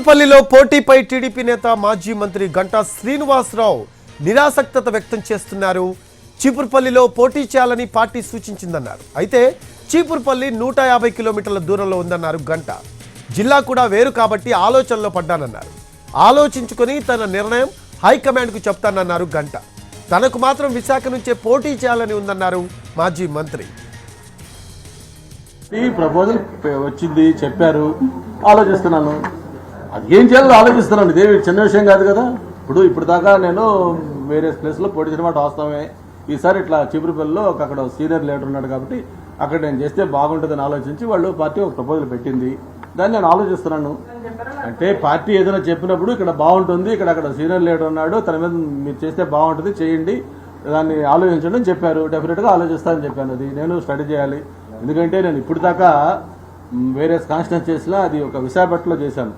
చీపురుపల్లిలో పోటీపై TDP నేత మాజీ మంత్రి గంటా శ్రీనివాసరావు నిరాసక్తత వ్యక్తం చేస్తున్నారు. చీపురుపల్లిలో పోటీ చేయాలని పార్టీ సూచించిందన్నారు. అయితే చీపురుపల్లి నూట యాభై కిలోమీటర్ల దూరంలో ఉందన్నారు గంట. జిల్లా కూడా వేరు కాబట్టి ఆలోచనలో పడ్డానన్నారు. ఆలోచించుకొని తన నిర్ణయం హైకమాండ్కు చెప్తానన్నారు గంట. తనకు మాత్రం విశాఖ నుంచే పోటీ చేయాలని ఉందన్నారు మాజీ మంత్రి. ఈ ప్రపోజల్ వచ్చింది చెప్పారు. ఆలోచిస్తున్నాను. అది ఏం చేయాలో ఆలోచిస్తున్నాను. ఇదేమి చిన్న విషయం కాదు కదా. ఇప్పుడు ఇప్పుడు దాకా నేను వేరే ప్లేస్లో పోటీ చేయడం వాస్తవమే. ఈసారి ఇట్లా చిపురుపల్లిలో ఒక అక్కడ సీనియర్ లీడర్ ఉన్నాడు కాబట్టి అక్కడ నేను చేస్తే బాగుంటుందని ఆలోచించి వాళ్ళు పార్టీ ఒక ప్రపోజల్ పెట్టింది. దాన్ని నేను ఆలోచిస్తున్నాను. అంటే పార్టీ ఏదైనా చెప్పినప్పుడు ఇక్కడ బాగుంటుంది ఇక్కడ అక్కడ సీనియర్ లీడర్ ఉన్నాడు తన మీద మీరు చేస్తే బాగుంటుంది చేయండి. దాన్ని ఆలోచించండి చెప్పారు. డెఫినెట్గా ఆలోచిస్తానని చెప్పాను. అది నేను స్టడీ చేయాలి. ఎందుకంటే నేను ఇప్పుడు దాకా వేరే కాన్స్టిట్యూన్సీస్లో అది ఒక విశాఖపట్నంలో చేశాను.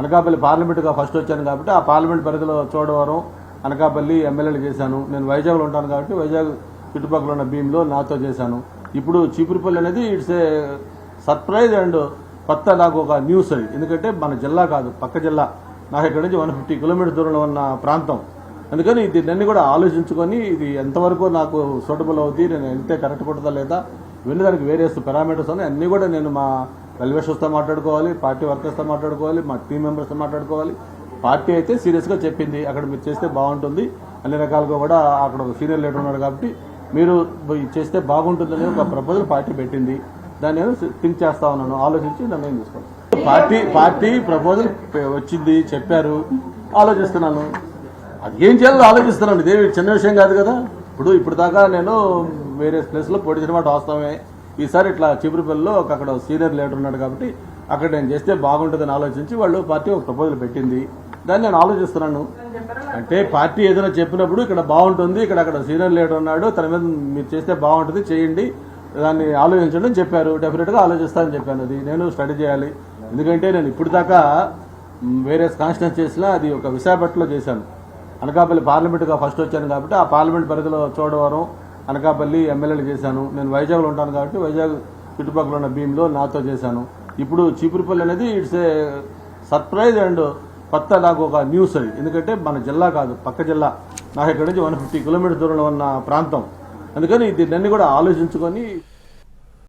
అనకాపల్లి పార్లమెంట్గా ఫస్ట్ వచ్చాను కాబట్టి ఆ పార్లమెంట్ పరిధిలో చూడవరం అనకాపల్లి ఎమ్మెల్యేలు చేశాను. నేను వైజాగ్లో ఉంటాను కాబట్టి వైజాగ్ చుట్టుపక్కల ఉన్న భీమ్లో నాతో చేశాను. ఇప్పుడు చీపురుపల్లి అనేది ఇట్స్ ఏ సర్ప్రైజ్ అండ్ కొత్త నాకు ఒక న్యూస్ అది. ఎందుకంటే మన జిల్లా కాదు పక్క జిల్లా. నాకు ఇక్కడ నుంచి వన్ ఫిఫ్టీ కిలోమీటర్ దూరంలో ఉన్న ప్రాంతం. అందుకని దీన్ని కూడా ఆలోచించుకొని ఇది ఎంతవరకు నాకు సూటబుల్ అవుతుంది నేను వెళ్తే కరెక్ట్ కొడతా లేదా వెళ్ళి దానికి వేరియస్ పారామీటర్స్ ఉన్నాయి. అన్నీ కూడా నేను మా వెల్వేషర్స్తో మాట్లాడుకోవాలి పార్టీ వర్కర్స్తో మాట్లాడుకోవాలి మా టీం మెంబర్స్తో మాట్లాడుకోవాలి. పార్టీ అయితే సీరియస్గా చెప్పింది. అక్కడ మీరు చేస్తే బాగుంటుంది. అన్ని రకాలుగా కూడా అక్కడ ఒక సీనియర్ లీడర్ ఉన్నాడు కాబట్టి మీరు చేస్తే బాగుంటుందని ఒక ప్రపోజల్ పార్టీ పెట్టింది. దాన్ని నేను థింక్ చేస్తా ఉన్నాను. ఆలోచించి నిర్ణయం తీసుకోండి పార్టీ పార్టీ ప్రపోజల్ వచ్చింది చెప్పారు. ఆలోచిస్తున్నాను. అది ఏం చేయాలో ఆలోచిస్తున్నాను. ఇదేమి చిన్న విషయం కాదు కదా. ఇప్పుడు ఇప్పుడు దాకా నేను వేరే ప్లేస్లో పోటీ చేయడం వాస్తవమే. ఈసారి ఇట్లా చిబురుపల్లిలో ఒక అక్కడ సీనియర్ లీడర్ ఉన్నాడు కాబట్టి అక్కడ నేను చేస్తే బాగుంటుందని ఆలోచించి వాళ్ళు పార్టీ ఒక ప్రపోజల్ పెట్టింది. దాన్ని నేను ఆలోచిస్తున్నాను. అంటే పార్టీ ఏదైనా చెప్పినప్పుడు ఇక్కడ బాగుంటుంది ఇక్కడ అక్కడ సీనియర్ లీడర్ ఉన్నాడు తన మీద మీరు చేస్తే బాగుంటుంది చేయండి. దాన్ని ఆలోచించండి అని చెప్పారు. డెఫినెట్గా ఆలోచిస్తానని చెప్పాను. అది నేను స్టడీ చేయాలి. ఎందుకంటే నేను ఇప్పుడు దాకా మ్, వేరే కాన్స్టిట్యూన్సీస్లో అది ఒక విశాఖపట్నంలో చేశాను. అనకాపల్లి పార్లమెంట్గా ఫస్ట్ వచ్చాను కాబట్టి ఆ పార్లమెంట్ పరిధిలో చూడవరం. అనకాపల్లి ఎమ్మెల్యేలు చేశాను. నేను వైజాగ్లో ఉంటాను కాబట్టి వైజాగ్ చుట్టుపక్కల ఉన్న భీమ్లో నాతో చేశాను. ఇప్పుడు చీపురుపల్లి అనేది ఇట్స్ ఏ సర్ప్రైజ్ అండ్ కొత్త నాకు ఒక న్యూస్ అది. ఎందుకంటే మన జిల్లా కాదు పక్క జిల్లా. నాకు ఇక్కడ నుంచి వన్ ఫిఫ్టీ కిలోమీటర్ దూరంలో ఉన్న ప్రాంతం. అందుకని దీన్ని కూడా ఆలోచించుకొని